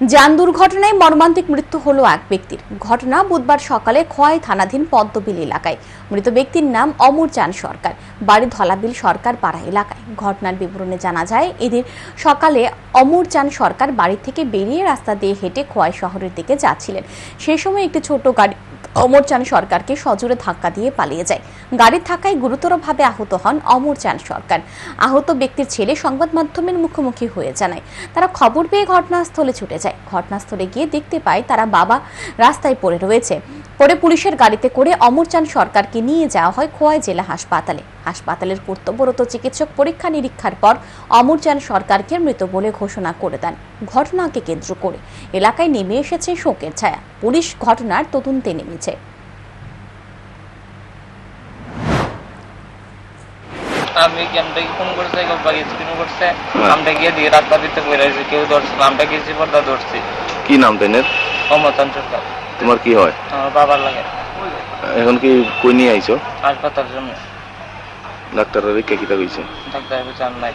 যান দুর্ঘটনায় মর্মান্তিক মৃত্যু হল এক ব্যক্তির। ঘটনা বুধবার সকালে খোয়াই থানাধীন পদ্মবিল এলাকায়। মৃত ব্যক্তির নাম অমর চান সরকার। বাড়ি ধলাবিল সরকার পাড়া এলাকায়। ঘটনার বিবরণে জানা যায়, এদিন সকালে অমর চান সরকার বাড়ি থেকে বেরিয়ে রাস্তা দিয়ে হেঁটে খোয়াই শহরের দিকে যাচ্ছিলেন। সেই সময় একটি ছোট গাড়ি অমর চান সরকারকে সজোরে ধাক্কা দিয়ে পালিয়ে যায়। গাড়ির ধাক্কায় গুরুতরভাবে আহত হন অমর চান সরকার। আহত ব্যক্তির ছেলে সংবাদ মাধ্যমের মুখোমুখি হয়ে জানায়, তারা খবর পেয়ে ঘটনাস্থলে ছুটে যায়। ঘটনাস্থলে গিয়ে দেখতে পায় তারা বাবা রাস্তায় পড়ে রয়েছে। পরে পুলিশের গাড়িতে করে অমরচাঁদ সরকারকে নিয়ে যাওয়া হয় খোয়াই জেলা হাসপাতালে। হাসপাতালের কর্তব্যরত চিকিৎসক পরীক্ষা নিরীক্ষার পর অমরচাঁদ সরকারকে মৃত বলে ঘোষণা করে দেন। ঘটনাকে কেন্দ্র করে এলাকায় নেমে এসেছে শোকের ছায়া। পুলিশ ঘটনার তদন্তে নেমেছে। আমি আমরা ফোন করছে কেউ বাড়ি স্ক্রিন করছে। আমরা গিয়ে দিয়ে রাস্তা ভিতরে বলে কেউ ধরছে আমরা গেছি পর্দা ধরছি। কি নাম তাইনের? সরকার। তোমার কি হয়? আমার বাবার লাগে। এখন কি কই নিয়ে আইছো? হাসপাতাল জন্য। ডাক্তারের কে কিতা কইছে? ডাক্তার বিচার নাই